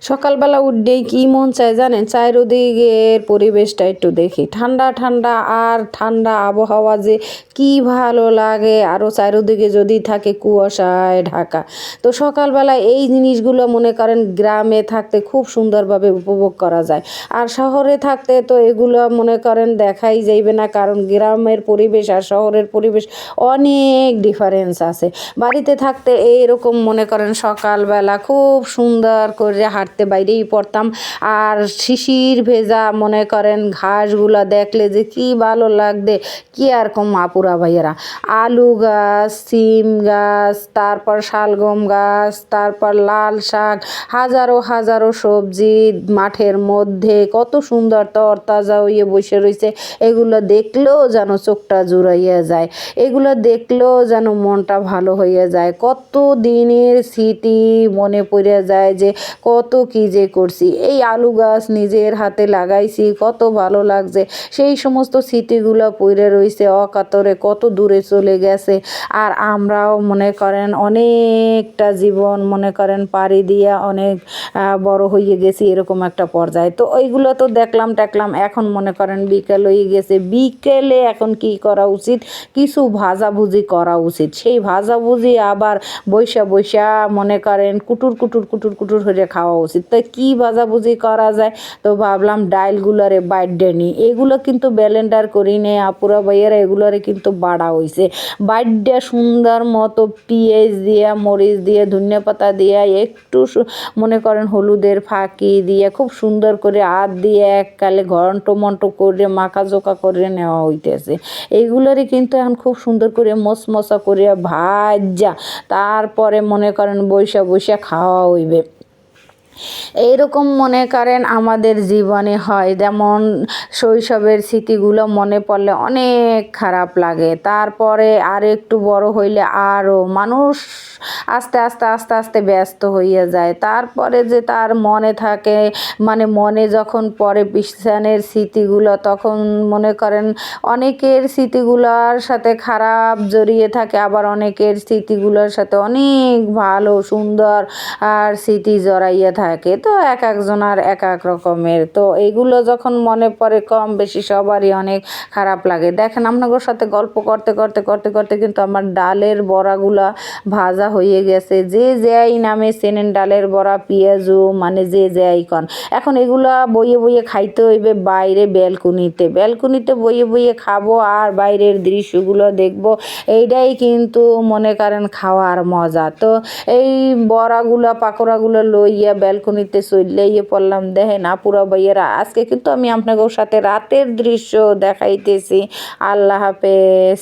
সকালবেলা উঠলেই কি মন চায় জানেন? চারিদিকের পরিবেশটা একটু দেখি। ঠান্ডা ঠান্ডা আর ঠান্ডা আবহাওয়া যে কি ভালো লাগে। আরও চারিদিকে যদি থাকে কুয়াশায় ঢাকা। তো সকালবেলা এই জিনিসগুলো মনে করেন গ্রামে থাকতে খুব সুন্দরভাবে উপভোগ করা যায়। আর শহরে থাকতে তো এগুলো মনে করেন দেখাই যাইবে না। কারণ গ্রামের পরিবেশ আর শহরের পরিবেশ অনেক ডিফারেন্স আছে। বাড়িতে থাকতে এইরকম মনে করেন সকালবেলা খুব সুন্দর করে হাঁটতে বাইরেই পড়তাম। আর শিশির ভেজা মনে করেন, ঘাসগুলো দেখলে যে কি ভালো লাগবে, কি আর কম আপুরা ভাইয়েরা। আলু গাছ, সিম গাছ, তারপর শালগম গাছ, তারপর লাল শাক, হাজারো হাজারো সবজি মাঠের মধ্যে, কত সুন্দর তরতাজা হয়ে বসে রয়েছে। এগুলো দেখলেও যেন চোখটা জুড়াইয়া যায়। এগুলো দেখলেও যেন মনটা ভালো হয়ে যায়। কত দিনের স্মৃতি মনে পড়ে যায় যে কত কি যে করছি, এই আলু গাছ নিজের হাতে লাগাইছি, কত ভালো লাগছে। সেই সমস্ত স্মৃতিগুলো পড়ে রয়েছে অকাতরে কত দূরে চলে গেছে। আর আমরাও মনে করেন অনেকটা জীবন মনে করেন পাড়ি দিয়ে অনেক বড় হয়ে গেছি এরকম একটা পর্যায়ে। তো ওইগুলো তো দেখলাম টেকলাম এখন মনে করেন বিকেল হয়ে গেছে। বিকেলে এখন কি করা উচিত? কিছু ভাজাভুজি করা উচিত। সেই ভাজাভুজি আবার বৈশা বৈশা মনে করেন কুটুর কুটুর কুটুর কুটুর হয়ে খাওয়া উচিত তো কি ভাজাভুজি করা যায়? তো ভাবলাম ডাইলগুলারে বাইডে নিই। এগুলো কিন্তু ব্যালেন্ডার করি নে, আপুরা ভাইয়েরা এগুলোরে কিন্তু বাড়া হইছে। বাইডে সুন্দর মতো পেঁয়াজ দিয়া, মরিচ দিয়ে, ধনিয়া পাতা দিয়া, একটু মনে করেন হলুদের ফাঁকি দিয়ে, খুব সুন্দর করে হাত দিয়ে এককালে ঘন্ট মন্ট করে, মাখা জোকা করে নেওয়া হইতেছে। এইগুলোরই কিন্তু এখন খুব সুন্দর করে মশমশা করে ভাজা, তারপরে মনে করেন বৈশা বৈশা খাওয়া হইবে। এইরকম মনে করেন আমাদের জীবনে হয়। যেমন শৈশবের স্মৃতিগুলো মনে পড়লে অনেক খারাপ লাগে। তারপরে আর একটু বড় হইলে আরও মানুষ আস্তে আস্তে আস্তে আস্তে ব্যস্ত হইয়া যায়। তারপরে যে তার মনে থাকে মানে মনে যখন পরে পিছনের স্মৃতিগুলো, তখন মনে করেন অনেকের স্মৃতিগুলোর সাথে খারাপ জড়িয়ে থাকে, আবার অনেকের স্মৃতিগুলোর সাথে অনেক ভালো, সুন্দর আর স্মৃতি জড়াইয়া থাকে। তো এক একজনার এক এক রকমের। তো এইগুলো যখন মনে পড়ে কম বেশি সবারই অনেক খারাপ লাগে। দেখেন আপনাদের সাথে গল্প করতে করতে করতে করতে কিন্তু আমার ডালের বড়াগুলা ভাজা হয়ে গেছে। যে যেই নামে চেনেন ডালের বড়া, পেঁয়াজু মানে যে যেই কন। এখন এগুলা বইয়ে বইয়ে খাইতে হইবে বাইরে ব্যালকনিতে। ব্যালকনিতে বইয়ে বইয়ে খাব আর বাইরের দৃশ্যগুলো দেখব, এইটাই কিন্তু মনে করেন খাওয়ার মজা। তো এই বড়াগুলো, পাকোড়াগুলো লইয়া ব্যালকনিতে ইয়ে পড়লাম। দেখেন আপুরা ভাইয়েরা, আজকে কিন্তু আমি আপনাদের সাথে রাতের দৃশ্য দেখাইতেছি। আল্লাহ হাফেজ।